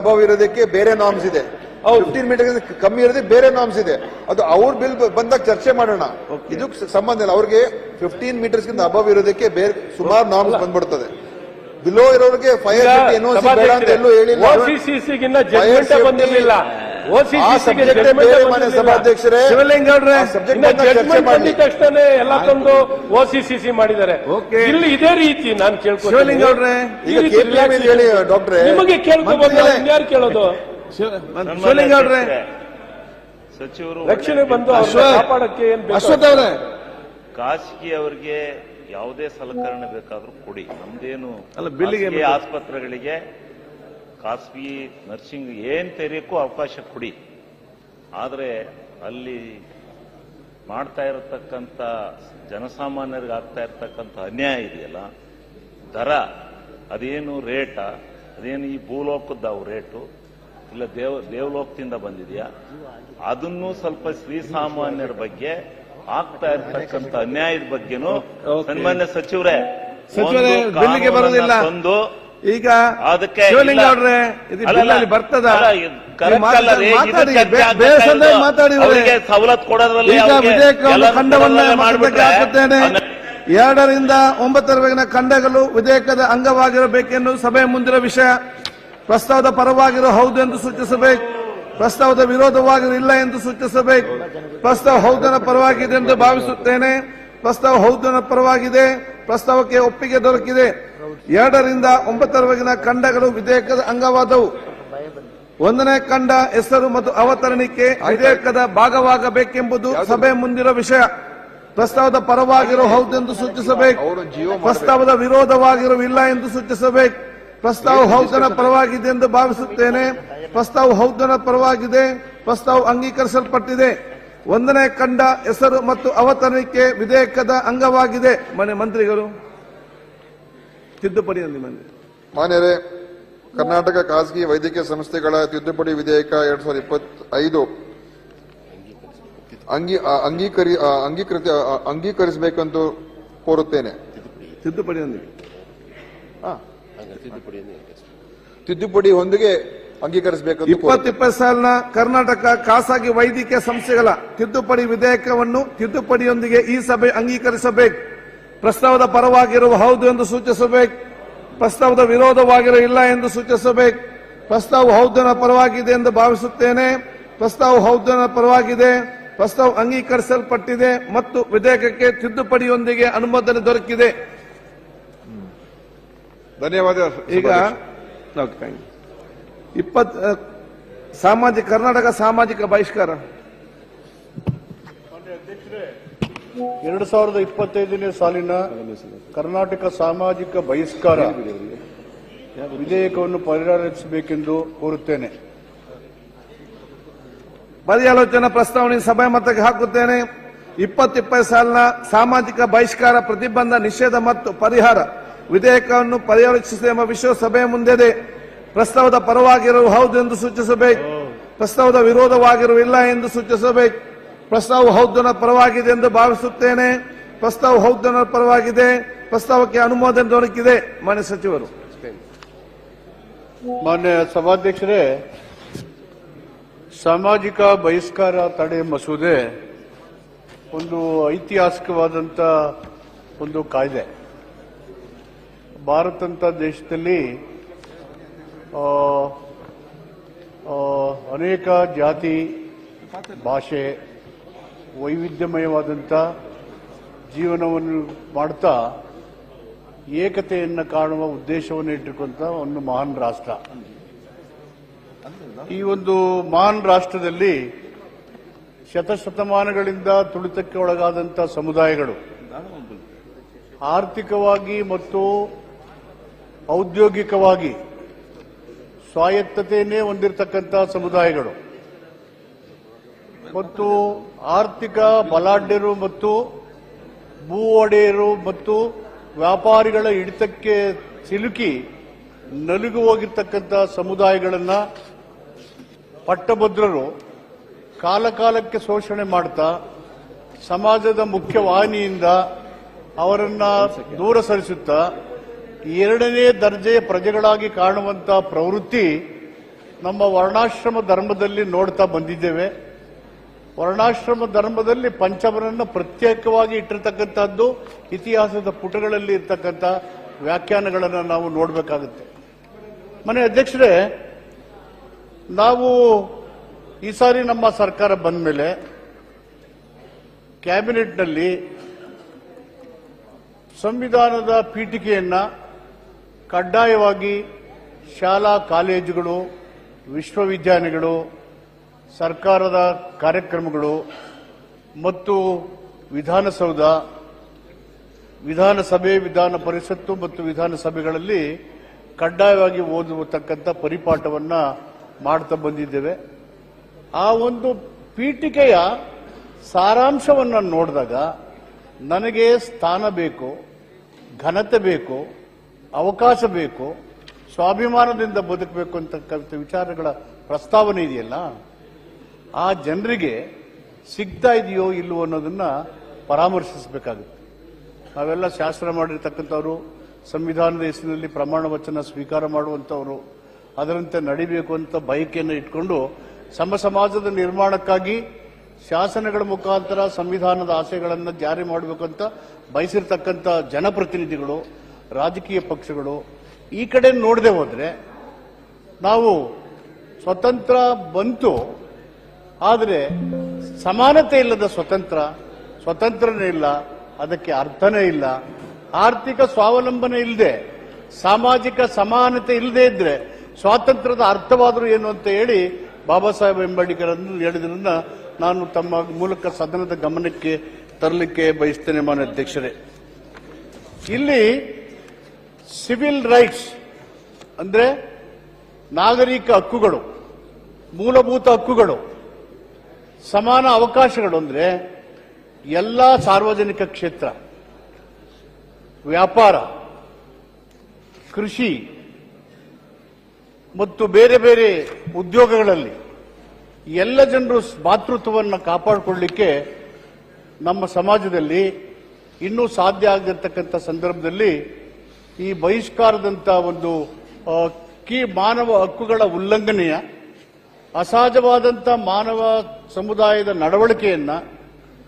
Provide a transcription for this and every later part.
ಅಭಾವ ಇರೋದಕ್ಕೆ ಬೇರೆ ನಾಮ್ಸ್ ಇದೆ. ಫಿಫ್ಟೀನ್ ಮೀಟರ್ ಕಮ್ಮಿ ಇರೋದಕ್ಕೆ ಬೇರೆ ನಾಮ್ಸ್ ಇದೆ. ಅದು ಅವ್ರ ಬಿಲ್ ಬಂದಾಗ ಚರ್ಚೆ ಮಾಡೋಣ. ಇದು ಸಂಬಂಧ ಇಲ್ಲ. ಅವ್ರಿಗೆ ಫಿಫ್ಟೀನ್ ಮೀಟರ್ಸ್ ಗಿಂತ ಅಭಾವ ಇರೋದಕ್ಕೆ ಬೇರೆ ಸುಮಾರು ನಾಮ್ಸ್ ಬಂದ್ಬಿಡ್ತದೆ. ಬಿಲೋ ಇರೋರಿಗೆ ಫೈರ್ ಏನೋ ಬೇಡ ಅಂತ ಎಲ್ಲೂ ಹೇಳಿಲ್ಲ. ಸಭಾಧ್ಯಕ್ಷರೇ. ಶಿವಲಿಂಗೌಡ್ರೆ ಬಂದಿದ ತಕ್ಷಣ ಎಲ್ಲ ತಂದು ಓಸಿಸಿಸಿ ಮಾಡಿದ್ದಾರೆ. ಇಲ್ಲಿ ಇದೇ ರೀತಿ ನಾನು ಶಿವಲಿಂಗೌಡ್ರೆ relax ಹೇಳಿ. ಡಾಕ್ಟ್ರೆ. ನಿಮಗೆ ಕೇಳ್ಕೊಬೋದು. ಇನ್ಯಾರು ಕೇಳೋದು? ಶಿವ- ಶಿವಲಿಂಗೌಡ್ರೆ ಸಚಿವರು ರಕ್ಷಣೆ ಬಂದು. ಕಾಪಾಡಕ್ಕೆ ಏನ್ ಬೇಕು ಅಶ್ವಥ್ ಅವರೇ. ಖಾಸಗಿ ಅವರಿಗೆ ಯಾವುದೇ ಸಲಕರಣೆ ಬೇಕಾದ್ರೂ ಕೊಡಿ. ನಮ್ದೇನು ಅಲ್ಲ, ಬಿಲ್ಲಿಗೆ ಆಸ್ಪತ್ರೆಗಳಿಗೆ ಖಾಸಗಿ ನರ್ಸಿಂಗ್ ಏನ್ ತೆರೆಯಕ್ಕೂ ಅವಕಾಶ ಕೊಡಿ ಆದರೆ ಅಲ್ಲಿ ಮಾಡ್ತಾ ಇರತಕ್ಕಂಥ ಜನಸಾಮಾನ್ಯರಿಗೆ ಆಗ್ತಾ ಇರತಕ್ಕಂಥ ಅನ್ಯಾಯ ಇದೆಯಲ್ಲ ದರ ಅದೇನು ರೇಟ ಅದೇನು ಈ ಭೂಲೋಕದ್ದಾವು ರೇಟು ಇಲ್ಲ ದೇವ ದೇವಲೋಕದಿಂದ ಬಂದಿದೆಯಾ ಅದನ್ನು ಸ್ವಲ್ಪ ಶ್ರೀಸಾಮಾನ್ಯರ ಬಗ್ಗೆ ಆಗ್ತಾ ಇರತಕ್ಕಂಥ ಅನ್ಯಾಯದ ಬಗ್ಗೆನೂ. ಸನ್ಮಾನ್ಯ ಸಚಿವರೇ ಸಚಿವರೇ, ಒಂದು ಈಗ ಅದಕ್ಕೆ ಇದು ಬರ್ತದ? ಅಲ್ಲ, ಇದು ಇದು ಮಾತಾಡಿ ಸವಲತ್ತು ಕೊಡೋದ್ರಲ್ಲಿ ಖಂಡವನ್ನ ಹಾಕುತ್ತೇನೆ. ಎರಡರಿಂದ ಒಂಬತ್ತರವರೆಗಿನ ಖಂಡಗಳು ವಿಧೇಯಕದ ಅಂಗವಾಗಿರಬೇಕೆಂದು ಸಭೆ ಮುಂದಿನ ವಿಷಯ. ಪ್ರಸ್ತಾವದ ಪರವಾಗಿರೋ ಹೌದು ಎಂದು ಸೂಚಿಸಬೇಕು. ಪ್ರಸ್ತಾವದ ವಿರೋಧವಾಗಿರೋ ಇಲ್ಲ ಎಂದು ಸೂಚಿಸಬೇಕು. ಪ್ರಸ್ತಾವ ಹೌದನ ಪರವಾಗಿದೆ ಎಂದು ಭಾವಿಸುತ್ತೇನೆ. ಪ್ರಸ್ತಾವ ಹೌದನ ಪರವಾಗಿದೆ. ಪ್ರಸ್ತಾವಕ್ಕೆ ಒಪ್ಪಿಗೆ ದೊರಕಿದೆ. ಎರಡರಿಂದ ಒಂಬತ್ತರವರೆಗಿನ ಖಂಡಗಳು ವಿಧೇಯಕದ ಅಂಗವಾದವು. ಒಂದನೇ ಖಂಡ ಹೆಸರು ಮತ್ತು ಅವತರಣಿಕೆ ವಿಧೇಯಕದ ಭಾಗವಾಗಬೇಕೆಂಬುದು ಸಭೆ ಮುಂದಿರುವ ವಿಷಯ. ಪ್ರಸ್ತಾವದ ಪರವಾಗಿರೋ ಹೌದೆಂದು ಸೂಚಿಸಬೇಕು. ಪ್ರಸ್ತಾವದ ವಿರೋಧವಾಗಿರುವಿಲ್ಲ ಎಂದು ಸೂಚಿಸಬೇಕು. ಪ್ರಸ್ತಾವ ಹೌದನ ಪರವಾಗಿದೆ ಎಂದು ಭಾವಿಸುತ್ತೇನೆ. ಪ್ರಸ್ತಾವ ಹೌದನ ಪರವಾಗಿದೆ. ಪ್ರಸ್ತಾವ ಅಂಗೀಕರಿಸಲ್ಪಟ್ಟಿದೆ. ಒಂದನೇ ಕಂಡ ಹೆಸರು ಮತ್ತು ಅವತರಣಿಕೆ ವಿಧೇಯಕದ ಅಂಗವಾಗಿದೆ. ಮನೆ ಮಂತ್ರಿಗಳು ತಿದ್ದುಪಡಿ ಮನೆ ಮಾನ್ಯರೇ ಕರ್ನಾಟಕ ಖಾಸಗಿ ವೈದ್ಯಕೀಯ ಸಂಸ್ಥೆಗಳ ತಿದ್ದುಪಡಿ ವಿಧೇಯಕ ಎರಡ್ ಸಾವಿರದ ಇಪ್ಪತ್ತೈದು ಅಂಗೀ ಅಂಗೀಕರಿ ಅಂಗೀಕೃತ ಅಂಗೀಕರಿಸಬೇಕೆಂದು ಕೋರುತ್ತೇನೆ. ತಿದ್ದುಪಡಿ ತಿದ್ದುಪಡಿ ಹೊಂದಿಗೆ ಅಂಗೀಕರಿಸಬೇಕೆಂದು ಇಪ್ಪತ್ತು ಇಪ್ಪತ್ತು ಸಾಲಿನ ಕರ್ನಾಟಕ ಖಾಸಗಿ ವೈದ್ಯಕೀಯ ಸಂಸ್ಥೆಗಳ ತಿದ್ದುಪಡಿ ವಿಧೇಯಕವನ್ನು ತಿದ್ದುಪಡಿಯೊಂದಿಗೆ ಈ ಸಭೆ ಅಂಗೀಕರಿಸಬೇಕು. ಪ್ರಸ್ತಾವದ ಪರವಾಗಿರುವ ಹೌದು ಎಂದು ಸೂಚಿಸಬೇಕು. ಪ್ರಸ್ತಾವದ ವಿರೋಧವಾಗಿರುವ ಇಲ್ಲ ಎಂದು ಸೂಚಿಸಬೇಕು. ಪ್ರಸ್ತಾವ ಹೌದನ ಪರವಾಗಿದೆ ಎಂದು ಭಾವಿಸುತ್ತೇನೆ. ಪ್ರಸ್ತಾವ ಹೌದನ ಪರವಾಗಿದೆ. ಪ್ರಸ್ತಾವ ಅಂಗೀಕರಿಸಲ್ಪಟ್ಟಿದೆ ಮತ್ತು ವಿಧೇಯಕಕ್ಕೆ ತಿದ್ದುಪಡಿಯೊಂದಿಗೆ ಅನುಮೋದನೆ ದೊರಕಿದೆ. ಧನ್ಯವಾದ ಈಗ ಇಪ್ಪತ್ ಸಾಮಾಜಿಕ ಕರ್ನಾಟಕ ಸಾಮಾಜಿಕ ಬಹಿಷ್ಕಾರ. ಎರಡು ಸಾವಿರದ ಇಪ್ಪತ್ತೈದನೇ ಸಾಲಿನ ಕರ್ನಾಟಕ ಸಾಮಾಜಿಕ ಬಹಿಷ್ಕಾರ ವಿಧೇಯಕವನ್ನು ಪರಿಹಾರಿಸಬೇಕೆಂದು ಕೋರುತ್ತೇನೆ. ಪರ್ಯಾಲೋಚನಾ ಪ್ರಸ್ತಾವನೆ ಸಭೆ ಮತಕ್ಕೆ ಹಾಕುತ್ತೇನೆ. ಇಪ್ಪತ್ತಿಪ್ಪತ್ತು ಸಾಲಿನ ಸಾಮಾಜಿಕ ಬಹಿಷ್ಕಾರ ಪ್ರತಿಬಂಧ ನಿಷೇಧ ಮತ್ತು ಪರಿಹಾರ ವಿಧೇಯಕವನ್ನು ಪರ್ಯಾಲೋಚಿಸಿದೆ ಎಂಬ ವಿಶ್ವಸಭೆಯ ಮುಂದೆ ಮುಂದಿದೆ ಪ್ರಸ್ತಾವದ ಪರವಾಗಿರುವ ಹೌದು ಎಂದು ಸೂಚಿಸಬೇಕು. ಪ್ರಸ್ತಾವದ ವಿರೋಧವಾಗಿರುವಿಲ್ಲ ಎಂದು ಸೂಚಿಸಬೇಕು. ಪ್ರಸ್ತಾವ ಹೌದನ ಪರವಾಗಿದೆ ಎಂದು ಭಾವಿಸುತ್ತೇನೆ. ಪ್ರಸ್ತಾವ ಹೌದನ ಪರವಾಗಿದೆ. ಪ್ರಸ್ತಾವಕ್ಕೆ ಅನುಮೋದನೆ ದೊರಕಿದೆ. ಮಾನ್ಯ ಸಚಿವರು. ಮಾನ್ಯ ಸಭಾಧ್ಯಕ್ಷರೇ ಸಾಮಾಜಿಕ ಬಹಿಷ್ಕಾರ ತಡೆ ಮಸೂದೆ ಒಂದು ಐತಿಹಾಸಿಕವಾದಂಥ ಒಂದು ಕಾಯ್ದೆ. ಭಾರತಂತ ದೇಶದಲ್ಲಿ ಅನೇಕ ಜಾತಿ, ಭಾಷೆ ವೈವಿಧ್ಯಮಯವಾದಂಥ ಜೀವನವನ್ನು ಮಾಡ್ತಾ ಏಕತೆಯನ್ನು ಕಾಣುವ ಉದ್ದೇಶವನ್ನು ಇಟ್ಟುಕೊಂತ ಒಂದು ಮಹಾನ್ ರಾಷ್ಟ್ರ. ಈ ಒಂದು ಮಹಾನ್ ರಾಷ್ಟ್ರದಲ್ಲಿ ಶತಶತಮಾನಗಳಿಂದ ತುಳಿತಕ್ಕೆ ಒಳಗಾದಂಥ ಸಮುದಾಯಗಳು ಆರ್ಥಿಕವಾಗಿ ಮತ್ತು ಔದ್ಯೋಗಿಕವಾಗಿ ಸ್ವಾಯತ್ತತೆಯನ್ನೇ ಹೊಂದಿರತಕ್ಕಂಥ ಸಮುದಾಯಗಳು. ಮತ್ತು ಆರ್ಥಿಕ ಬಲಾಢ್ಯರು ಮತ್ತು ಭೂ ಒಡೆಯರು ಮತ್ತು ವ್ಯಾಪಾರಿಗಳ ಹಿಡಿತಕ್ಕೆ ಸಿಲುಕಿ ನಲುಗು ಹೋಗಿರ್ತಕ್ಕಂಥ ಸಮುದಾಯಗಳನ್ನು ಪಟ್ಟಭದ್ರರು ಕಾಲಕಾಲಕ್ಕೆ ಶೋಷಣೆ ಮಾಡ್ತಾ, ಸಮಾಜದ ಮುಖ್ಯ ವಾಹಿನಿಯಿಂದ ಅವರನ್ನು ದೂರ ಸರಿಸುತ್ತಾ ಎರಡನೇ ದರ್ಜೆಯ ಪ್ರಜೆಗಳಾಗಿ ಕಾಣುವಂತ ಪ್ರವೃತ್ತಿ ನಮ್ಮ ವರ್ಣಾಶ್ರಮ ಧರ್ಮದಲ್ಲಿ ನೋಡ್ತಾ ಬಂದಿದ್ದೇವೆ. ವರ್ಣಾಶ್ರಮ ಧರ್ಮದಲ್ಲಿ ಪಂಚಮರನ್ನು ಪ್ರತ್ಯೇಕವಾಗಿ ಇಟ್ಟಿರ್ತಕ್ಕಂಥದ್ದು, ಇತಿಹಾಸದ ಪುಟಗಳಲ್ಲಿ ಇರ್ತಕ್ಕಂಥ ವ್ಯಾಖ್ಯಾನಗಳನ್ನು ನಾವು ನೋಡಬೇಕಾಗುತ್ತೆ. ಮನೆ ಅಧ್ಯಕ್ಷರೇ, ನಾವು ಈ ಸಾರಿ ನಮ್ಮ ಸರ್ಕಾರ ಬಂದ ಮೇಲೆ ಕ್ಯಾಬಿನೆಟ್ನಲ್ಲಿ ಸಂವಿಧಾನದ ಪೀಠಿಕೆಯನ್ನ ಕಡ್ಡಾಯವಾಗಿ ಶಾಲಾ ಕಾಲೇಜುಗಳು ವಿಶ್ವವಿದ್ಯಾಲಯಗಳು ಸರ್ಕಾರದ ಕಾರ್ಯಕ್ರಮಗಳು ಮತ್ತು ವಿಧಾನಸೌಧ, ವಿಧಾನಸಭೆ, ವಿಧಾನ ಪರಿಷತ್ತು ಮತ್ತು ವಿಧಾನಸಭೆಗಳಲ್ಲಿ ಕಡ್ಡಾಯವಾಗಿ ಓದುವತಕ್ಕಂಥ ಪರಿಪಾಠವನ್ನು ಮಾಡ್ತಾ ಬಂದಿದ್ದೇವೆ. ಆ ಒಂದು ಪೀಠಿಕೆಯ ಸಾರಾಂಶವನ್ನು ನೋಡಿದಾಗ ನನಗೆ ಸ್ಥಾನ ಬೇಕು, ಘನತೆ ಬೇಕು ಅವಕಾಶ ಬೇಕು, ಸ್ವಾಭಿಮಾನದಿಂದ ಬದುಕಬೇಕು ಅಂತಕ್ಕಂಥ ವಿಚಾರಗಳ ಪ್ರಸ್ತಾವನೆ ಇದೆಯಲ್ಲ, ಆ ಜನರಿಗೆ ಸಿಗ್ತಾ ಇದೆಯೋ ಇಲ್ಲವೋ ಅನ್ನೋದನ್ನ ಪರಾಮರ್ಶಿಸಬೇಕಾಗುತ್ತೆ. ನಾವೆಲ್ಲ ಶಾಸ್ತ್ರ ಮಾಡಿರ್ತಕ್ಕಂಥವ್ರು, ಸಂವಿಧಾನದ ಹೆಸರಿನಲ್ಲಿ ಪ್ರಮಾಣ ವಚನ ಸ್ವೀಕಾರ ಮಾಡುವಂಥವ್ರು, ಅದರಂತೆ ನಡಿಬೇಕು ಅಂತ ಬಯಕೆಯನ್ನು ಇಟ್ಕೊಂಡು ಸಮ ಸಮಾಜದ ನಿರ್ಮಾಣಕ್ಕಾಗಿ ಶಾಸನಗಳ ಮುಖಾಂತರ ಸಂವಿಧಾನದ ಆಸೆಗಳನ್ನು ಜಾರಿ ಮಾಡಬೇಕು ಅಂತ ಬಯಸಿರ್ತಕ್ಕಂಥ ಜನಪ್ರತಿನಿಧಿಗಳು ರಾಜಕೀಯ ಪಕ್ಷಗಳು ಈ ಕಡೆ ನೋಡದೆ ಹೋದರೆ ನಾವು ಸ್ವತಂತ್ರ ಬಂತು, ಆದರೆ ಸಮಾನತೆ ಇಲ್ಲದ ಸ್ವತಂತ್ರ, ಸ್ವತಂತ್ರನೇ ಇಲ್ಲ, ಅದಕ್ಕೆ ಅರ್ಥನೇ ಇಲ್ಲ. ಆರ್ಥಿಕ ಸ್ವಾವಲಂಬನೆ ಇಲ್ಲದೆ ಸಾಮಾಜಿಕ ಸಮಾನತೆ ಇಲ್ಲದೆ ಇದ್ರೆ ಸ್ವಾತಂತ್ರ್ಯದ ಅರ್ಥವಾದರೂ ಏನು ಅಂತ ಹೇಳಿ ಬಾಬಾ ಸಾಹೇಬ್ ಅಂಬೇಡ್ಕರ್ ಹೇಳಿದ್ರನ್ನ ನಾನು ತಮ್ಮ ಮೂಲಕ ಸದನದ ಗಮನಕ್ಕೆ ತರಲಿಕ್ಕೆ ಬಯಸ್ತೇನೆ, ಮಾನ್ಯ ಅಧ್ಯಕ್ಷರೇ. ಇಲ್ಲಿ ಸಿವಿಲ್ ರೈಟ್ಸ್ ಅಂದ್ರೆ ನಾಗರಿಕ ಹಕ್ಕುಗಳು, ಮೂಲಭೂತ ಹಕ್ಕುಗಳು, ಸಮಾನ ಅವಕಾಶಗಳು ಅಂದ್ರೆ ಎಲ್ಲ ಸಾರ್ವಜನಿಕ ಕ್ಷೇತ್ರ, ವ್ಯಾಪಾರ, ಕೃಷಿ ಮತ್ತು ಬೇರೆ ಬೇರೆ ಉದ್ಯೋಗಗಳಲ್ಲಿ ಎಲ್ಲ ಜನರು ಮಾತೃತ್ವವನ್ನು ಕಾಪಾಡಿಕೊಳ್ಳಿಕ್ಕೆ ನಮ್ಮ ಸಮಾಜದಲ್ಲಿ ಇನ್ನೂ ಸಾಧ್ಯ ಆಗಿರತಕ್ಕಂಥ ಸಂದರ್ಭದಲ್ಲಿ ಈ ಬಹಿಷ್ಕಾರದಂತ ಒಂದು ಕೀ ಮಾನವ ಹಕ್ಕುಗಳ ಉಲ್ಲಂಘನೆಯ ಅಸಹಜವಾದಂಥ ಮಾನವ ಸಮುದಾಯದ ನಡವಳಿಕೆಯನ್ನ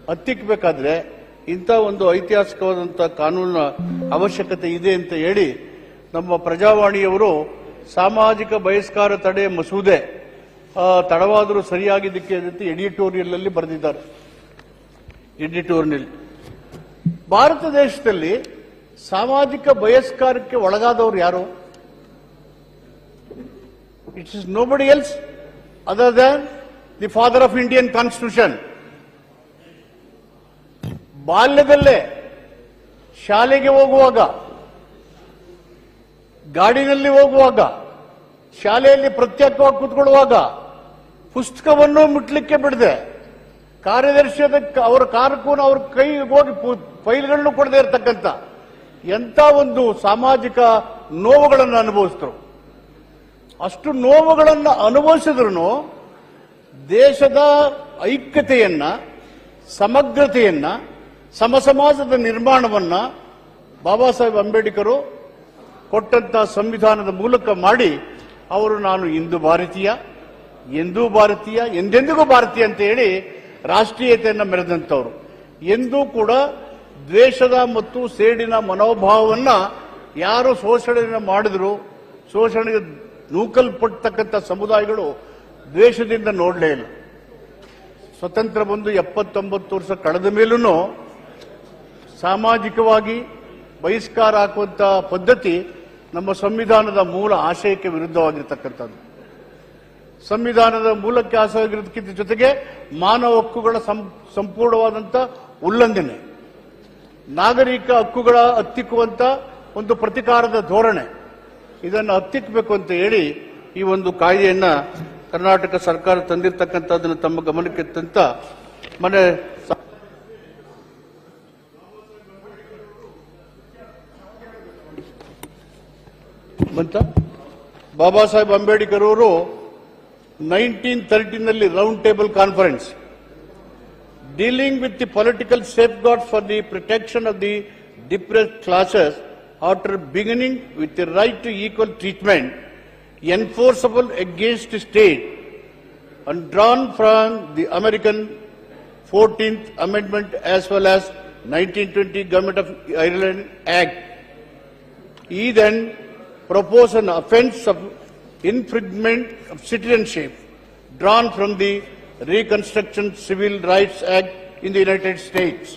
ಹತ್ತಿಕ್ಕಬೇಕಾದ್ರೆ ಇಂಥ ಒಂದು ಐತಿಹಾಸಿಕವಾದಂಥ ಕಾನೂನಿನ ಅವಶ್ಯಕತೆ ಇದೆ ಅಂತ ಹೇಳಿ ನಮ್ಮ ಪ್ರಜಾವಾಣಿಯವರು ಸಾಮಾಜಿಕ ಬಹಿಷ್ಕಾರ ತಡೆ ಮಸೂದೆ ತಡವಾದರೂ ಸರಿಯಾಗಿದ್ದಕ್ಕೆ ಅಂತ ಎಡಿಟೋರಿಯಲ್ ಅಲ್ಲಿ ಬರೆದಿದ್ದಾರೆ. ಎಡಿಟೋರಿಯಲ್. ಭಾರತ ದೇಶದಲ್ಲಿ ಸಾಮಾಜಿಕ ಬಯಸ್ಕಾರಕ್ಕೆ ಒಳಗಾದವರು ಯಾರು? It's is nobody else other than the father of Indian constitution ಬಾಲ್ಯದಲ್ಲೇ ಶಾಲೆಗೆ ಹೋಗುವಾಗ, ಗಾಡಿನಲ್ಲಿ ಹೋಗುವಾಗ, ಶಾಲೆಯಲ್ಲಿ ಪ್ರತ್ಯೇಕವಾಗಿ ಕೂತ್ಕೊಳ್ಳುವಾಗ ಪುಸ್ತಕವನ್ನು ಮುಟ್ಲಿಕ್ಕೆ ಬಿಡದೆ ಕಾರ್ಯದರ್ಶಿಯದ ಅವರ ಕಾರಕೂನ ಅವ್ರ ಕೈ ಹೋಗಿ ಫೈಲ್ಗಳನ್ನು ಕೊಡದೇ ಇರತಕ್ಕಂಥ ಎಂತ ಒಂದು ಸಾಮಾಜಿಕ ನೋವುಗಳನ್ನು ಅನುಭವಿಸಿದ್ರು. ಅಷ್ಟು ನೋವುಗಳನ್ನು ಅನುಭವಿಸಿದ್ರು ದೇಶದ ಐಕ್ಯತೆಯನ್ನ, ಸಮಗ್ರತೆಯನ್ನ, ಸಮಸಮಾಜದ ನಿರ್ಮಾಣವನ್ನ ಬಾಬಾ ಸಾಹೇಬ್ ಅಂಬೇಡ್ಕರ್ ಕೊಟ್ಟಂತ ಸಂವಿಧಾನದ ಮೂಲಕ ಮಾಡಿ ಅವರು ನಾನು ಇಂದು ಭಾರತೀಯ, ಎಂದೂ ಭಾರತೀಯ, ಎಂದೆಂದಿಗೂ ಭಾರತೀಯ ಅಂತ ಹೇಳಿ ರಾಷ್ಟ್ರೀಯತೆಯನ್ನು ಮೆರೆದಂತವರು ಎಂದೂ ಕೂಡ ದ್ವೇಷದ ಮತ್ತು ಸೇಡಿನ ಮನೋಭಾವವನ್ನ ಯಾರು ಶೋಷಣೆಯನ್ನು ಮಾಡಿದ್ರು, ಶೋಷಣೆಗೆ ನೂಕಲ್ಪಟ್ಟತಕ್ಕಂಥ ಸಮುದಾಯಗಳು ದ್ವೇಷದಿಂದ ನೋಡಲೇ ಇಲ್ಲ. ಸ್ವತಂತ್ರ ಬಂದು ಎಪ್ಪತ್ತೊಂಬತ್ತು ವರ್ಷ ಕಳೆದ ಮೇಲೂ ಸಾಮಾಜಿಕವಾಗಿ ಬಹಿಷ್ಕಾರ ಹಾಕುವಂತಹ ಪದ್ಧತಿ ನಮ್ಮ ಸಂವಿಧಾನದ ಮೂಲ ಆಶಯಕ್ಕೆ ವಿರುದ್ಧವಾಗಿರ್ತಕ್ಕಂಥದ್ದು. ಸಂವಿಧಾನದ ಮೂಲಕ್ಕೆ ಆಶಯವಾಗಿರೋದಕ್ಕಿಂತ ಜೊತೆಗೆ ಮಾನವ ಹಕ್ಕುಗಳ ಸಂಪೂರ್ಣವಾದಂತ ಉಲ್ಲಂಘನೆ. ನಾಗರಿಕ ಹಕ್ಕುಗಳ ಹತ್ತಿಕ್ಕುವಂತ ಒಂದು ಪ್ರತಿಕಾರದ ಧೋರಣೆ. ಇದನ್ನು ಹತ್ತಿಕ್ಕಬೇಕು ಅಂತ ಹೇಳಿ ಈ ಒಂದು ಕಾಯ್ದೆಯನ್ನ ಕರ್ನಾಟಕ ಸರ್ಕಾರ ತಂದಿರತಕ್ಕಂಥದ್ದನ್ನು ತಮ್ಮ ಗಮನಕ್ಕೆ ತಂತ ಮನೆ ಬಂತ? ಬಾಬಾ ಸಾಹೇಬ್ ಅಂಬೇಡ್ಕರ್ ಅವರು nineteen ತರ್ಟಿನಲ್ಲಿ round table conference dealing with the political safeguards for the protection of the depressed classes after beginning with the right to equal treatment enforceable against the state and drawn from the American 14th Amendment as well as 1920 Government of Ireland Act. He then proposed an offence of infringement of citizenship drawn from the Reconstruction civil rights act in the United States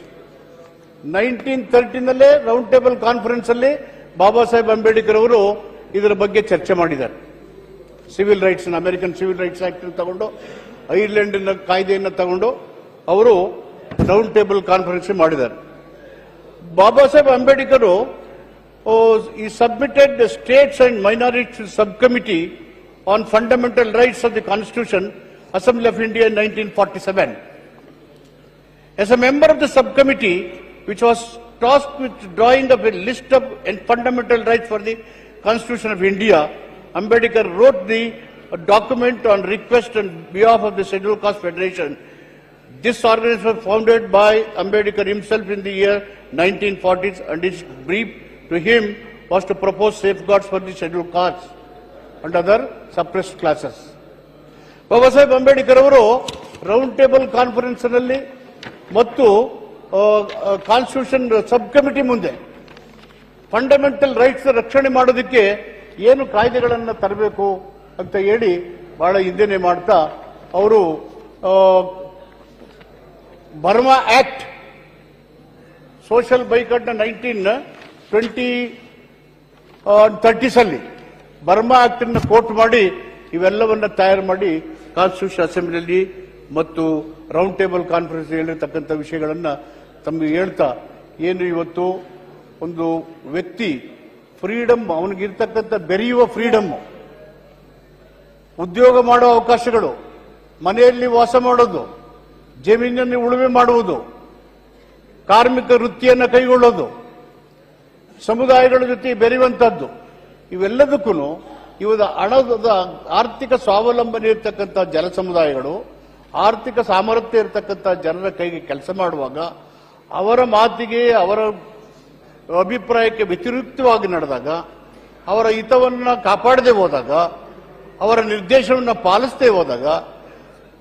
nineteen ತರ್ಟಿನಲ್ಲೇ round table conference ಅಲ್ಲಿ ಬಾಬಾ ಸಾಹೇಬ್ ಅಂಬೇಡ್ಕರ್ ಅವರು ಇದರ ಬಗ್ಗೆ ಚರ್ಚೆ ಮಾಡಿದ್ದಾರೆ. Civil rights American civil rights act ತಗೊಂಡು Ireland ಕಾಯ್ದೆಯನ್ನು ತಗೊಂಡು ಅವರು ರೌಂಡ್ ಟೇಬಲ್ ಕಾನ್ಫರೆನ್ಸ್ ಮಾಡಿದ್ದಾರೆ. ಬಾಬಾ ಸಾಹೇಬ್ ಅಂಬೇಡ್ಕರ್ ಈ submitted states and minority sub committee on fundamental rights of the constitution Assembly of India in 1947. As a member of the subcommittee, which was tasked with drawing up a list of fundamental rights for the Constitution of India, Ambedkar wrote the document on request on behalf of the Scheduled Caste Federation. This organization was founded by Ambedkar himself in the year 1940s and its brief to him was to propose safeguards for the scheduled castes and other suppressed classes. Baba Saheb Ambedkar ಅವರು round table ಕಾನ್ಫರೆನ್ಸ್ನಲ್ಲಿ ಮತ್ತು constitution sub committee ಮುಂದೆ fundamental rights ರಕ್ಷಣೆ ಮಾಡೋದಕ್ಕೆ ಏನು ಕಾಯ್ದೆಗಳನ್ನು ತರಬೇಕು ಅಂತ ಹೇಳಿ ಬಹಳ ಹಿಂದೆನೆ ಮಾಡ್ತಾ ಅವರು Burma act social boycott nineteen twenty ಅಲ್ಲಿ ಬರ್ಮಾ ಆಕ್ಟ್ ಕೋರ್ಟ್ ಮಾಡಿ ಇವೆಲ್ಲವನ್ನ ತಯಾರು ಮಾಡಿ ಕಾನ್ಸ್ಟಿಟ್ಯೂಷನ್ ಅಸೆಂಬ್ಲಿಯಲ್ಲಿ ಮತ್ತು ರೌಂಡ್ ಟೇಬಲ್ ಕಾನ್ಫರೆನ್ಸ್ ಹೇಳಿರ್ತಕ್ಕಂಥ ವಿಷಯಗಳನ್ನು ತಮಗೆ ಹೇಳ್ತಾ, ಏನು ಇವತ್ತು ಒಂದು ವ್ಯಕ್ತಿ ಫ್ರೀಡಮ್ ಅವನಿಗಿರ್ತಕ್ಕಂಥ ಬೆರೆಯುವ ಫ್ರೀಡಮ್ ಉದ್ಯೋಗ ಮಾಡುವ ಅವಕಾಶಗಳು, ಮನೆಯಲ್ಲಿ ವಾಸ ಮಾಡೋದು, ಜಮೀನನ್ನು ಉಳುಮೆ ಮಾಡುವುದು, ಕಾರ್ಮಿಕ ವೃತ್ತಿಯನ್ನು ಕೈಗೊಳ್ಳೋದು, ಸಮುದಾಯಗಳ ಜೊತೆ ಬೆರೆಯುವಂಥದ್ದು ಇವೆಲ್ಲದಕ್ಕೂ ಇವರ ಹಣದ ಆರ್ಥಿಕ ಸ್ವಾವಲಂಬನೆ ಇರತಕ್ಕಂಥ ಜನ ಸಮುದಾಯಗಳು, ಆರ್ಥಿಕ ಸಾಮರ್ಥ್ಯ ಇರತಕ್ಕಂಥ ಜನರ ಕೈಗೆ ಕೆಲಸ ಮಾಡುವಾಗ ಅವರ ಮಾತಿಗೆ, ಅವರ ಅಭಿಪ್ರಾಯಕ್ಕೆ ವ್ಯತಿರಿಕ್ತವಾಗಿ ನಡೆದಾಗ, ಅವರ ಹಿತವನ್ನು ಕಾಪಾಡದೆ ಹೋದಾಗ, ಅವರ ನಿರ್ದೇಶನವನ್ನು ಪಾಲಿಸದೆ ಹೋದಾಗ,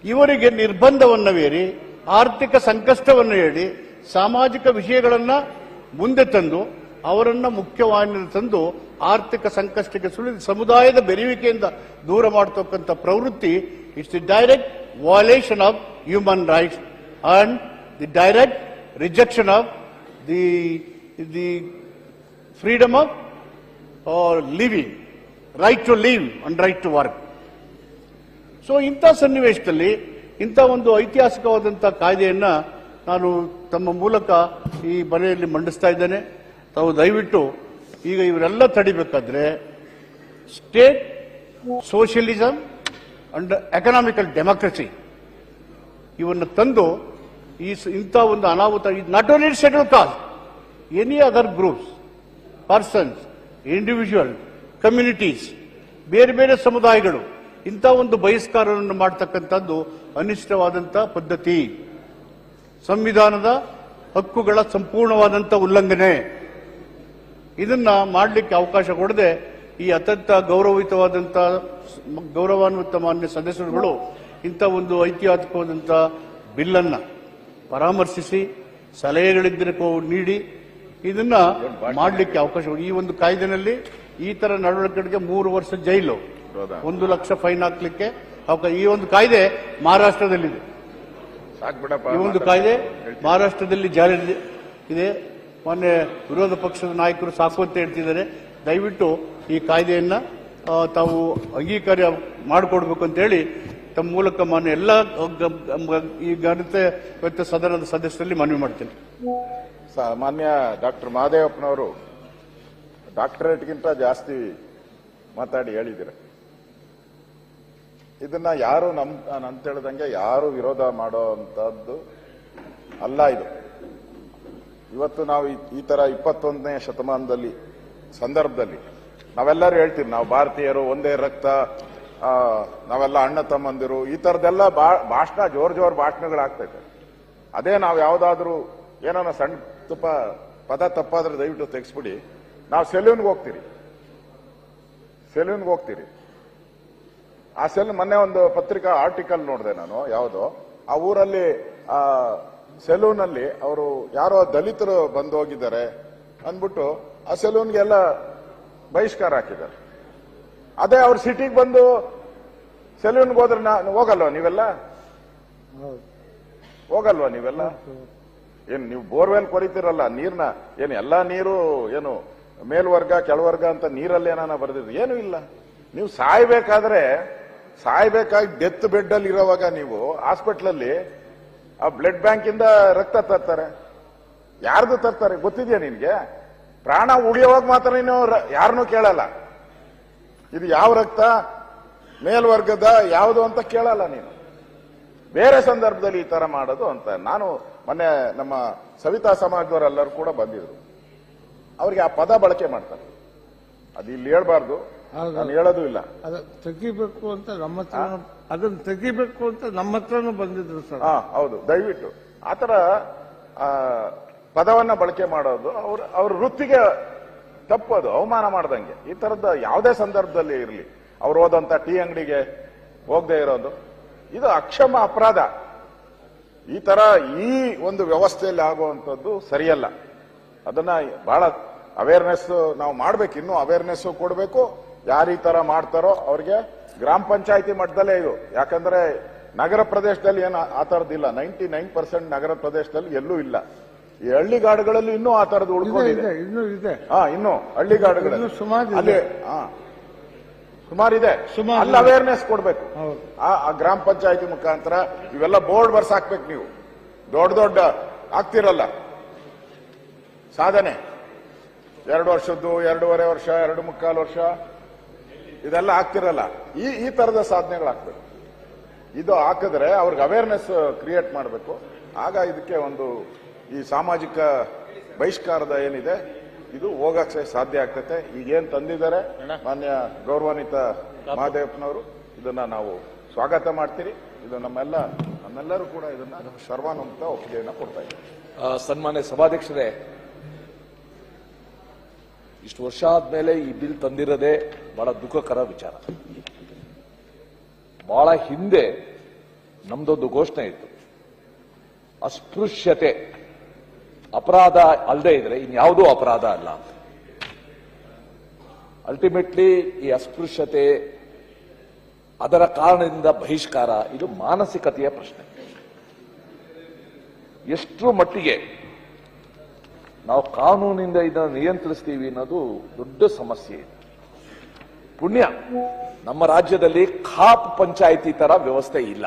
ಇವರಿಗೆ ನಿರ್ಬಂಧವನ್ನು ಹೇರಿ, ಆರ್ಥಿಕ ಸಂಕಷ್ಟವನ್ನು ಹೇಳಿ, ಸಾಮಾಜಿಕ ವಿಷಯಗಳನ್ನು ಮುಂದೆ ತಂದು ಅವರನ್ನ ಮುಖ್ಯವಾಹಿನಿಯಲ್ಲಿ ತಂದು ಆರ್ಥಿಕ ಸಂಕಷ್ಟಕ್ಕೆ ಸುಳಿದು ಸಮುದಾಯದ ಬೆರೆಯುವಿಕೆಯಿಂದ ದೂರ ಮಾಡತಕ್ಕಂಥ ಪ್ರವೃತ್ತಿ it's the direct violation of human rights and the direct rejection of the the freedom of living right to live and right to work so ಇಂಥ ಸನ್ನಿವೇಶದಲ್ಲಿ, ಇಂಥ ಒಂದು ಐತಿಹಾಸಿಕವಾದಂಥ ಕಾಯ್ದೆಯನ್ನು ನಾನು ತಮ್ಮ ಮೂಲಕ ಈ ಮನೆಯಲ್ಲಿ ಮಂಡಿಸ್ತಾ ಇದ್ದೇನೆ. ತಾವು ದಯವಿಟ್ಟು ಈಗ ಇವರೆಲ್ಲ ತಡಿಬೇಕಾದ್ರೆ state socialism and economical democracy ಇವನ್ನು ತಂದು ಈ ಇಂಥ ಒಂದು ಅನಾಹುತ not only schedule caste, any other groups, persons, individual, communities, ಬೇರೆ ಬೇರೆ ಸಮುದಾಯಗಳು ಇಂಥ ಒಂದು ಬಹಿಷ್ಕಾರವನ್ನು ಮಾಡ್ತಕ್ಕಂಥದ್ದು ಅನಿಷ್ಟವಾದಂಥ ಪದ್ಧತಿ. ಸಂವಿಧಾನದ ಹಕ್ಕುಗಳ ಸಂಪೂರ್ಣವಾದಂಥ ಉಲ್ಲಂಘನೆ. ಇದನ್ನ ಮಾಡಲಿಕ್ಕೆ ಅವಕಾಶ ಕೊಡದೆ ಈ ಅತ್ಯಂತ ಗೌರವಯುತವಾದಂಥ ಗೌರವಾನ್ವಿತ ಮಾನ್ಯ ಸದಸ್ಯರುಗಳು ಇಂಥ ಒಂದು ಐತಿಹಾಸಿಕವಾದಂಥ ಬಿಲ್ಲನ್ನ ಪರಾಮರ್ಶಿಸಿ ಸಲಹೆಗಳಿದ್ದರೆ ನೀಡಿ ಇದನ್ನ ಮಾಡಲಿಕ್ಕೆ ಅವಕಾಶ ಈ ಒಂದು ಕಾಯ್ದೆನಲ್ಲಿ ಈ ತರ ನಡವಳಿಕೆಗೆ ಮೂರು ವರ್ಷ ಜೈಲು. ಒಂದು ಲಕ್ಷ ಫೈನ್ ಹಾಕ್ಲಿಕ್ಕೆ ಅವಕಾಶ ಈ ಒಂದು ಕಾಯ್ದೆ ಮಹಾರಾಷ್ಟ್ರದಲ್ಲಿದೆ. ಈ ಒಂದು ಕಾಯ್ದೆ ಮಹಾರಾಷ್ಟ್ರದಲ್ಲಿ ಜಾರಿ ಇದೆ. ಮೊನ್ನೆ ವಿರೋಧ ಪಕ್ಷದ ನಾಯಕರು ಸಾಕು ಅಂತ ಹೇಳ್ತಿದ್ದಾರೆ. ದಯವಿಟ್ಟು ಈ ಕಾಯ್ದೆಯನ್ನು ತಾವು ಅಂಗೀಕಾರ ಮಾಡಿಕೊಡ್ಬೇಕು ಅಂತ ಹೇಳಿ, ತಮ್ಮ ಮೂಲಕ ಮಾನ್ಯ ಎಲ್ಲ, ಈ ಗಣಿತ ಸದನದ ಸದಸ್ಯರಲ್ಲಿ ಮನವಿ ಮಾಡ್ತೇನೆ. ಮಾನ್ಯ ಡಾಕ್ಟರ್ ಮಹಾದೇವಪ್ಪನವರು ಡಾಕ್ಟರೇಟ್ಗಿಂತ ಜಾಸ್ತಿ ಮಾತಾಡಿ ಹೇಳಿದ್ದೀರ. ಇದನ್ನ ಯಾರು ನಮ್, ನಾನು ಅಂತ ಹೇಳ್ದಂಗೆ ಯಾರು ವಿರೋಧ ಮಾಡೋಂಥದ್ದು ಅಲ್ಲ ಇದು. ಇವತ್ತು ನಾವು ಈ- ತರ ಇಪ್ಪತ್ತೊಂದನೇ ಶತಮಾನದಲ್ಲಿ ಸಂದರ್ಭದಲ್ಲಿ ನಾವೆಲ್ಲರೂ ಹೇಳ್ತೀವಿ, ನಾವು ಭಾರತೀಯರು, ಒಂದೇ ರಕ್ತ ನಾವೆಲ್ಲ ಅಣ್ಣ ತಮ್ಮಂದಿರು, ಈ ಥರದ್ದೆಲ್ಲ ಭಾಷಣ, ಜೋರ್ ಜೋರ್ ಭಾಷಣಗಳಾಗ್ತೈತೆ ಅದೇ ನಾವು ಯಾವುದಾದ್ರೂ ಏನಾನ ಸಣ್ಣ ತುಪ್ಪ, ಪದ ತಪ್ಪಾದ್ರೆ ದಯವಿಟ್ಟು ತೆಗೆಸ್ಬಿಡಿ. ನಾವು ಸೆಲ್ಯೂನ್ಗೆ ಹೋಗ್ತೀರಿ. ಸೆಲ್ಯೂನ್ಗೆ ಹೋಗ್ತೀರಿ. ಆ ಸೆಲ್, ಮೊನ್ನೆ ಒಂದು ಪತ್ರಿಕಾ ಆರ್ಟಿಕಲ್ ನೋಡಿದೆ ನಾನು, ಯಾವುದು. ಆ ಊರಲ್ಲಿ ಸೆಲೂನಲ್ಲಿ ಅವರು ಯಾರೋ ದಲಿತರು ಬಂದು ಹೋಗಿದ್ದಾರೆ ಅಂದ್ಬಿಟ್ಟು ಆ ಸೆಲೂನ್ಗೆಲ್ಲ ಬಹಿಷ್ಕಾರ ಹಾಕಿದ್ದಾರೆ. ಅದೇ ಅವ್ರ ಸಿಟಿಗೆ ಬಂದು ಸೆಲೂನ್ಗೆ ಹೋದ್ರೆ ನಾನು ಹೋಗಲ್ವ ನೀವೆಲ್ಲ? ಹೋಗಲ್ವಾ ನೀವೆಲ್ಲ? ಏನ್, ನೀವು ಬೋರ್ವೆಲ್ ಕೊರಿತಿರಲ್ಲ, ನೀರ್ನ? ಏನ್, ಎಲ್ಲಾ ನೀರು ಏನು ಮೇಲ್ವರ್ಗ, ಕೆಳವರ್ಗ ಅಂತ ನೀರಲ್ಲಿ ಏನಾನ ಬರೆದಿದ್ರು ಏನು ಇಲ್ಲ. ನೀವು ಸಾಯ್ಬೇಕಾದ್ರೆ, ಸಾಯ್ಬೇಕಾಗಿ ಡೆತ್ ಬೆಡ್ ಅಲ್ಲಿ ಇರೋವಾಗ ನೀವು ಹಾಸ್ಪಿಟ್ಲಲ್ಲಿ ಆ ಬ್ಲಡ್ ಬ್ಯಾಂಕ್ ಇಂದ ರಕ್ತ ತರ್ತಾರೆ. ಯಾರ್ದು ತರ್ತಾರೆ ಗೊತ್ತಿದ್ಯಾ ನಿನ್ಗೆ? ಪ್ರಾಣ ಉಳಿಯೋವಾಗ ಮಾತ್ರ ನೀನು ಯಾರನ್ನೂ ಕೇಳಲ್ಲ. ಇದು ಯಾವ ರಕ್ತ? ಮೇಲ್ವರ್ಗದ ಯಾವುದು ಅಂತ ಕೇಳಲ್ಲ ನೀನು. ಬೇರೆ ಸಂದರ್ಭದಲ್ಲಿ ಈ ತರ ಮಾಡೋದು ಅಂತ ನಾನು ಮೊನ್ನೆ ನಮ್ಮ ಸವಿತಾ ಸಮಾಜದವರೆಲ್ಲರೂ ಕೂಡ ಬಂದಿದ್ರು. ಅವ್ರಿಗೆ ಆ ಪದ ಬಳಕೆ ಮಾಡ್ತಾರೆ. ಅದು ಇಲ್ಲಿ ಹೇಳ್ಬಾರ್ದು. ನಾನು ಹೇಳೋದು ಇಲ್ಲ. ಅದು ತೆಗಿಬೇಕು ಅಂತ ನಮ್ಮ ಹತ್ರ ಅದನ್ನ ತೆಗಿಬೇಕು ಅಂತ ನಮ್ಮ ಹತ್ರನೂ ಬಂದಿದ್ರು ಸರ್. ಹಾ ಹೌದು. ದಯವಿಟ್ಟು. ಆತರ ಪದವನ್ನ ಬಳಕೆ ಮಾಡೋದು ಅವ್ರ ಅವ್ರ ವೃತ್ತಿಗೆ ತಪ್ಪದು ಅವಮಾನ ಮಾಡ್ದಂಗೆ. ಈ ತರದ ಯಾವುದೇ ಸಂದರ್ಭದಲ್ಲಿ ಇರಲಿ. ಅವ್ರು ಹೋದಂತ ಟೀ ಅಂಗಡಿಗೆ ಹೋಗದೆ ಇರೋದು. ಇದು ಅಕ್ಷಮ ಅಪರಾಧ. ಈ ತರ ಈ ಒಂದು ವ್ಯವಸ್ಥೆಯಲ್ಲಿ ಆಗುವಂಥದ್ದು ಸರಿಯಲ್ಲ. ಅದನ್ನ ಬಹಳ ಅವೇರ್ನೆಸ್ ನಾವು ಮಾಡ್ಬೇಕು. ಇನ್ನೂ ಅವೇರ್ನೆಸ್ ಕೊಡಬೇಕು. ಯಾರು ಈ ತರ ಮಾಡ್ತಾರೋ ಅವ್ರಿಗೆ ಗ್ರಾಮ ಪಂಚಾಯತಿ ಮಟ್ಟದಲ್ಲೇ ಇದು. ಯಾಕಂದ್ರೆ ನಗರ ಪ್ರದೇಶದಲ್ಲಿ ಏನು ಆ ಥರದ್ದಿಲ್ಲ ನೈಂಟಿ ನೈನ್ ಪರ್ಸೆಂಟ್ ನಗರ ಪ್ರದೇಶದಲ್ಲಿ ಎಲ್ಲೂ ಇಲ್ಲ. ಈ ಹಳ್ಳಿಗಾಡುಗಳಲ್ಲಿ ಇನ್ನೂ ಆ ಥರದ್ದು ಉಳ್ಕೊಂಡಿದೆ. ಇದೆ ಇನ್ನೂ ಇದೆ. ಹಾ ಇನ್ನು ಹಳ್ಳಿಗಾಡುಗಳಲ್ಲಿ ಸುಮಾರು ಇದೆ. ಅಲ್ಲಿ ಹಾ. ಸುಮಾರು ಇದೆ ಅಲ್ಲಿ. ಅವೇರ್ನೆಸ್ ಕೊಡ್ಬೇಕು. ಆ ಗ್ರಾಮ ಪಂಚಾಯತಿ ಮುಖಾಂತರ ಇವೆಲ್ಲ ಬೋರ್ಡ್ ಬರ್ಸ್ ಹಾಕ್ಬೇಕು ನೀವು. ದೊಡ್ಡ ದೊಡ್ಡ ಆಗ್ತಿರಲ್ಲ. ಸಾಧನೆ. ಎರಡು ವರ್ಷದ್ದು ಎರಡೂವರೆ ವರ್ಷ ಎರಡು ಮುಕ್ಕಾಲು ವರ್ಷ. ಇದೆಲ್ಲ ಆಗ್ತಿರಲ್ಲ. ಈ ಈ ತರದ ಸಾಧನೆಗಳು ಹಾಕ್ಬೇಕು ಇದು ಹಾಕಿದ್ರೆ ಅವ್ರಿಗೆ ಅವೇರ್ನೆಸ್ ಕ್ರಿಯೇಟ್ ಮಾಡಬೇಕು. ಆಗ ಇದಕ್ಕೆ ಒಂದು ಈ ಸಾಮಾಜಿಕ ಬಹಿಷ್ಕಾರದ ಏನಿದೆ ಇದು ಹೋಗಕ್ಕೆ ಸಾಧ್ಯ ಆಗ್ತದೆ ಈಗ ಏನು ತಂದಿದ್ದಾರೆ ಮಾನ್ಯ ಗೌರವಾನ್ವಿತ ಮಹಾದೇವಪ್ಪನವರು ಇದನ್ನ ನಾವು ಸ್ವಾಗತ ಮಾಡ್ತೀರಿ. ಇದು ನಮ್ಮೆಲ್ಲ ನಮ್ಮೆಲ್ಲರೂ ಕೂಡ ಇದನ್ನ ಸರ್ವಾನುಮತ ಒಪ್ಪಿಗೆಯನ್ನ ಕೊಡ್ತಾ ಇದ್ದೀವಿ ಸನ್ಮಾನ್ಯ ಸಭಾಧ್ಯಕ್ಷರೇ ಇಷ್ಟು ವರ್ಷ ಆದ್ಮೇಲೆ ಈ ಬಿಲ್ ತಂದಿರೋದೇ ಬಹಳ ದುಃಖಕರ ವಿಚಾರ. ಬಹಳ ಹಿಂದೆ ನಮ್ದೊಂದು ಘೋಷಣೆ ಇತ್ತು. ಅಸ್ಪೃಶ್ಯತೆ, ಅಪರಾಧ ಅಲ್ಲದೆ ಇದ್ರೆ ಇನ್ಯಾವುದೂ ಅಪರಾಧ ಅಲ್ಲ. ಅಲ್ಟಿಮೇಟ್ಲಿ ಈ ಅಸ್ಪೃಶ್ಯತೆ ಅದರ ಕಾರಣದಿಂದ ಬಹಿಷ್ಕಾರ, ಇದು ಮಾನಸಿಕತೆಯ ಪ್ರಶ್ನೆ. ಎಷ್ಟು ಮಟ್ಟಿಗೆ ನಾವು ಕಾನೂನಿಂದ ಇದನ್ನು ನಿಯಂತ್ರಿಸ್ತೀವಿ ಅನ್ನೋದು ದೊಡ್ಡ ಸಮಸ್ಯೆ. ಪುಣ್ಯ. ನಮ್ಮ ರಾಜ್ಯದಲ್ಲಿ ಖಾಪ್ ಪಂಚಾಯಿತಿ ತರ ವ್ಯವಸ್ಥೆ ಇಲ್ಲ.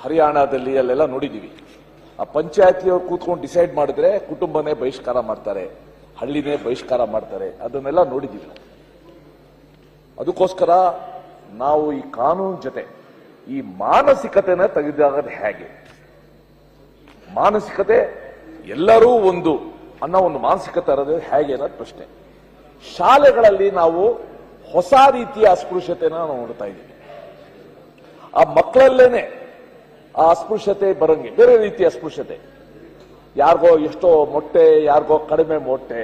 ಹರಿಯಾಣದಲ್ಲಿ ಅಲ್ಲೆಲ್ಲ ನೋಡಿದೀವಿ. ಆ ಪಂಚಾಯತಿಯವ್ರು ಕೂತ್ಕೊಂಡು ಡಿಸೈಡ್ ಮಾಡಿದ್ರೆ ಕುಟುಂಬನೇ ಬಹಿಷ್ಕಾರ ಮಾಡ್ತಾರೆ, ಹಳ್ಳಿನೇ ಬಹಿಷ್ಕಾರ ಮಾಡ್ತಾರೆ, ಅದನ್ನೆಲ್ಲ ನೋಡಿದೀವಿ ಅದಕ್ಕೋಸ್ಕರ ನಾವು ಈ ಕಾನೂನು ಜೊತೆ ಈ ಮಾನಸಿಕತೆನ ತೆಗೆದಾಗ ಹೇಗೆ? ಮಾನಸಿಕತೆ ಎಲ್ಲರೂ ಒಂದು ಅನ್ನೋ ಒಂದು ಮಾನಸಿಕತೆ ಇರೋದು ಹೇಗೆ ಅನ್ನೋದು ಪ್ರಶ್ನೆ. ಶಾಲೆಗಳಲ್ಲಿ ನಾವು ಹೊಸ ರೀತಿಯ ಅಸ್ಪೃಶ್ಯತೆಯನ್ನ ನಾವು ನೋಡ್ತಾ ಇದ್ದೀವಿ. ಆ ಮಕ್ಕಳಲ್ಲೇನೆ ಆ ಅಸ್ಪೃಶ್ಯತೆ ಬರಂಗೆ, ಬೇರೆ ರೀತಿಯ ಅಸ್ಪೃಶ್ಯತೆ. ಯಾರಿಗೋ ಎಷ್ಟೋ ಮೊಟ್ಟೆ, ಯಾರಿಗೋ ಕಡಿಮೆ ಮೊಟ್ಟೆ.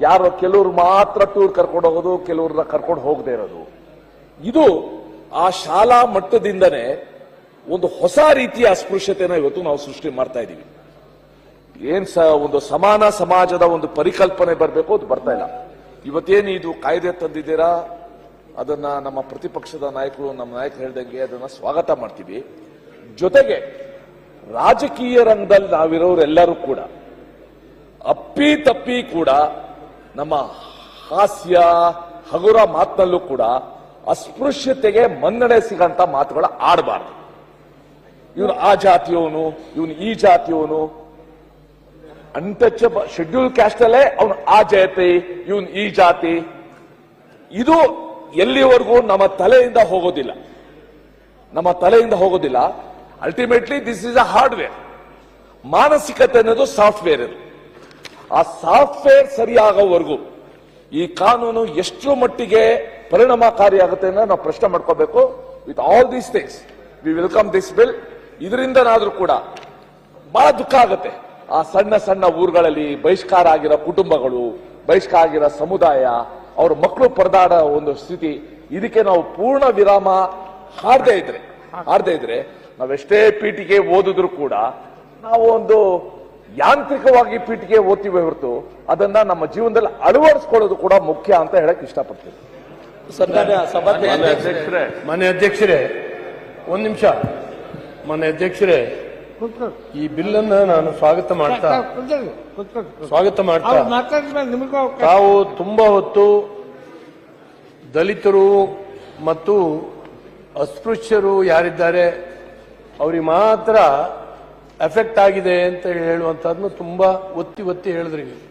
ಯಾರೋ ಕೆಲವ್ರು ಮಾತ್ರ ಟೂರ್ ಕರ್ಕೊಂಡು ಹೋಗೋದು, ಕೆಲವ್ರನ್ನ ಕರ್ಕೊಂಡು ಹೋಗದೆ ಇರೋದು. ಇದು ಆ ಶಾಲಾ ಮಟ್ಟದಿಂದನೇ ಒಂದು ಹೊಸ ರೀತಿಯ ಅಸ್ಪೃಶ್ಯತೆನ ಇವತ್ತು ನಾವು ಸೃಷ್ಟಿ ಮಾಡ್ತಾ ಇದ್ದೀವಿ. ಏನ್ ಸ ಒಂದು ಸಮಾನ ಸಮಾಜದ ಒಂದು ಪರಿಕಲ್ಪನೆ ಬರಬೇಕು ಅದು ಬರ್ತಾ ಇಲ್ಲ. ಇವತ್ತೇನು ಇದು ಕಾಯ್ದೆ ತಂದಿದ್ದೀರಾ? ಅದನ್ನ ನಮ್ಮ ಪ್ರತಿಪಕ್ಷದ ನಾಯಕರು, ನಮ್ಮ ನಾಯಕರು ಹೇಳ್ದಂಗೆ ಅದನ್ನ ಸ್ವಾಗತ ಮಾಡ್ತೀವಿ. ಜೊತೆಗೆ ರಾಜಕೀಯ ರಂಗದಲ್ಲಿ ನಾವಿರೋರೆಲ್ಲರೂ ಕೂಡ, ಅಪ್ಪಿ ತಪ್ಪಿ ಕೂಡ, ನಮ್ಮ ಹಾಸ್ಯ, ಹಗುರ ಮಾತಿನಲ್ಲೂ ಕೂಡ ಅಸ್ಪೃಶ್ಯತೆಗೆ ಮನ್ನಣೆ ಸಿಗಂತ ಮಾತುಗಳ ಆಡಬಾರ್ದು. ಇವನು ಆ ಜಾತಿಯವನು, ಇವನು ಈ ಜಾತಿಯವನು ಅನ್ಟಚ್ ಶೆಡ್ಯೂಲ್ ಕ್ಯಾಸ್ಟ್ ಅಲ್ಲೇ ಅವನು ಆ ಜಾತಿ, ಇವನ್ ಈ ಜಾತಿ. ಇದು ಎಲ್ಲಿವರೆಗೂ ನಮ್ಮ ತಲೆಯಿಂದ ಹೋಗೋದಿಲ್ಲ. ನಮ್ಮ ತಲೆಯಿಂದ ಹೋಗೋದಿಲ್ಲ. Ultimately this is a hardware ಮಾನಸಿಕತೆ ಅನ್ನೋದು ಸಾಫ್ಟ್ವೇರ್ ಅದು ಆ ಸಾಫ್ಟ್ವೇರ್ ಸರಿಯಾಗೋವರೆಗೂ ಈ ಕಾನೂನು ಎಷ್ಟು ಮಟ್ಟಿಗೆ ಪರಿಣಾಮಕಾರಿಯಾಗುತ್ತೆ ಅಂತ ನಾವು ಪ್ರಶ್ನೆ ಮಾಡ್ಕೋಬೇಕು. With all these things we welcome this bill ಇದರಿಂದನಾದ್ರೂ ಕೂಡ ಬಹಳ ದುಃಖ ಆಗುತ್ತೆ. ಆ ಸಣ್ಣ ಸಣ್ಣ ಊರುಗಳಲ್ಲಿ ಬಹಿಷ್ಕಾರ ಆಗಿರೋ ಕುಟುಂಬಗಳು ಬಹಿಷ್ಕಾರ ಆಗಿರೋ ಸಮುದಾಯ ಅವ್ರ ಮಕ್ಕಳು ಪರದಾಡ ಒಂದು ಸ್ಥಿತಿ ಇದಕ್ಕೆ ನಾವು ಪೂರ್ಣ ವಿರಾಮ ಹಾಡದೇ ಇದ್ರೆ ಹಾಡದೇ ಇದ್ರೆ ನಾವೆಷ್ಟೇ ಪೀಠಿಗೆ ಓದಿದ್ರು ಕೂಡ ನಾವು ಒಂದು ಯಾಂತ್ರಿಕವಾಗಿ ಪೀಠಿಗೆ ಓದ್ತೀವಿ ಹೊರತು ಅದನ್ನ ನಮ್ಮ ಜೀವನದಲ್ಲಿ ಅಳವಡಿಸ್ಕೊಳ್ಳೋದು ಕೂಡ ಮುಖ್ಯ ಅಂತ ಹೇಳಕ್ ಇಷ್ಟಪಡ್ತೀನಿ. ಮನೆ ಅಧ್ಯಕ್ಷರೇ ಒಂದ್ ನಿಮಿಷ. ಮನೆ ಅಧ್ಯಕ್ಷರೇ ಈ ಬಿಲ್ಲನ್ನು ನಾನು ಸ್ವಾಗತ ಮಾಡ್ತಾ ಸ್ವಾಗತ ಮಾಡ್ತಾ ತಾವು ತುಂಬಾ ಹೊತ್ತು ದಲಿತರು ಮತ್ತು ಅಸ್ಪೃಶ್ಯರು ಯಾರಿದ್ದಾರೆ ಅವ್ರಿಗೆ ಮಾತ್ರ ಎಫೆಕ್ಟ್ ಆಗಿದೆ ಅಂತ ಹೇಳುವಂತಹದ್ನು ತುಂಬಾ ಒತ್ತಿ ಒತ್ತಿ ಹೇಳಿದ್ರಿ ನೀವು.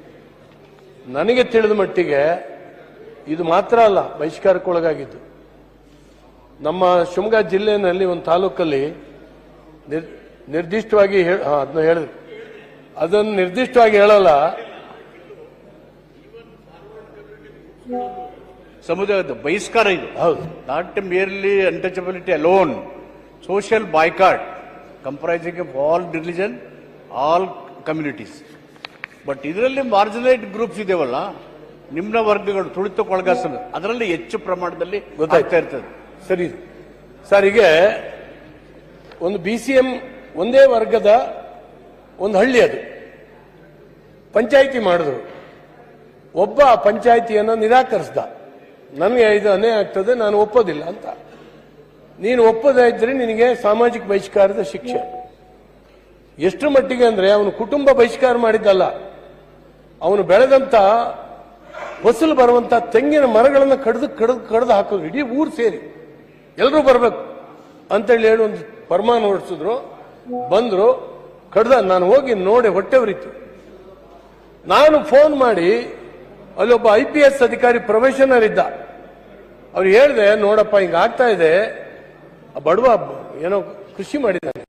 ನನಗೆ ತಿಳಿದ ಮಟ್ಟಿಗೆ ಇದು ಮಾತ್ರ ಅಲ್ಲ ಬಹಿಷ್ಕಾರಕ್ಕೊಳಗಾಗಿದ್ದು ನಮ್ಮ ಶಿವಮೊಗ್ಗ ಜಿಲ್ಲೆಯಲ್ಲಿ ಒಂದು ತಾಲೂಕಲ್ಲಿ ನಿರ್ದಿಷ್ಟವಾಗಿ ಅದನ್ನ ಹೇಳಿದ್ರು. ಅದನ್ನು ನಿರ್ದಿಷ್ಟವಾಗಿ ಹೇಳಲ್ಲ. ಸಮುದಾಯದ ಬಹಿಷ್ಕಾರ ಇದು. ಹೌದು. Not merely untouchability alone social boycott comprising of all religion all communities but ಇದರಲ್ಲಿ ಮಾರ್ಜಿನೈಟ್ ಗ್ರೂಪ್ಸ್ ಇದೆಯಲ್ಲ ನಿಮ್ನ ವರ್ಗಗಳು ತುಳಿತಕ್ಕೊಳಗಾಸಲು ಅದರಲ್ಲಿ ಹೆಚ್ಚು ಪ್ರಮಾಣದಲ್ಲಿ ಗೊತ್ತಾಗ್ತಾ ಇರ್ತದೆ. ಸರಿ. ಸರ್ ಈಗ ಒಂದು ಬಿ ಸಿ ಎಂ ಒಂದೇ ವರ್ಗದ ಒಂದು ಹಳ್ಳಿ ಅದು. ಪಂಚಾಯಿತಿ ಮಾಡಿದ್ರು. ಒಬ್ಬ ಆ ಪಂಚಾಯಿತಿಯನ್ನು ನಿರಾಕರಿಸ್ದ. ನನಗೆ ಇದು ಅನೇ ಆಗ್ತದೆ, ನಾನು ಒಪ್ಪೋದಿಲ್ಲ ಅಂತ. ನೀನು ಒಪ್ಪದೇ ಇದ್ರೆ ನಿನಗೆ ಸಾಮಾಜಿಕ ಬಹಿಷ್ಕಾರದ ಶಿಕ್ಷೆ. ಎಷ್ಟು ಮಟ್ಟಿಗೆ ಅಂದ್ರೆ ಅವನು ಕುಟುಂಬ ಬಹಿಷ್ಕಾರ ಮಾಡಿದ್ದಲ್ಲ. ಅವನು ಬೆಳೆದಂತ ಫಸಲು ಬರುವಂತ ತೆಂಗಿನ ಮರಗಳನ್ನು ಕಡ್ದು ಕಡ್ದು ಕಡ್ದು ಹಾಕೋದು. ಇಡೀ ಊರು ಸೇರಿ. ಎಲ್ಲರೂ ಬರಬೇಕು. ಅಂತೇಳಿ ಹೇಳಿ ಒಂದು ಫರ್ಮಾನ್ ಹೊರಡಿಸಿದ್ರು ಬಂದ್ರು, ಕಡ್ದ, ನಾನು ಹೋಗಿ ನೋಡಿ ಹೊಟ್ಟೆ ಉರಿತು ನಾನು ಫೋನ್ ಮಾಡಿ ಅಲ್ಲೊಬ್ಬ ಐ ಪಿ ಎಸ್ ಅಧಿಕಾರಿ ಪ್ರೊಫೆಷನರ್ ಇದ್ದ ಅವ್ರು ಹೇಳಿದೆ, ನೋಡಪ್ಪ, ಹಿಂಗ ಆಗ್ತಾ ಇದೆ. ಬಡವ ಏನೋ ಕೃಷಿ ಮಾಡಿದ್ದಾನೆ.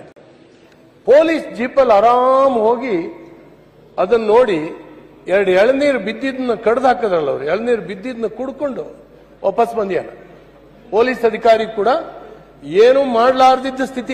ಪೊಲೀಸ್ ಜೀಪಲ್ಲಿ ಆರಾಮ್ ಹೋಗಿ ಅದನ್ನ ನೋಡಿ, ಎರಡು ಎಳನೀರು ಬಿದ್ದಿದ್ದನ್ನ ಕಡ್ದು ಹಾಕಿದ್ರಲ್ಲ ಅವ್ರು, ಎಳನೀರು ಬಿದ್ದಿದ್ದನ್ನ ಕುಡ್ಕೊಂಡು ವಾಪಸ್ ಬಂದಿಯಲ್ಲ ಪೊಲೀಸ್ ಅಧಿಕಾರಿ ಕೂಡ ಏನು ಮಾಡಲಾರ್ದಿದ್ದ ಸ್ಥಿತಿ.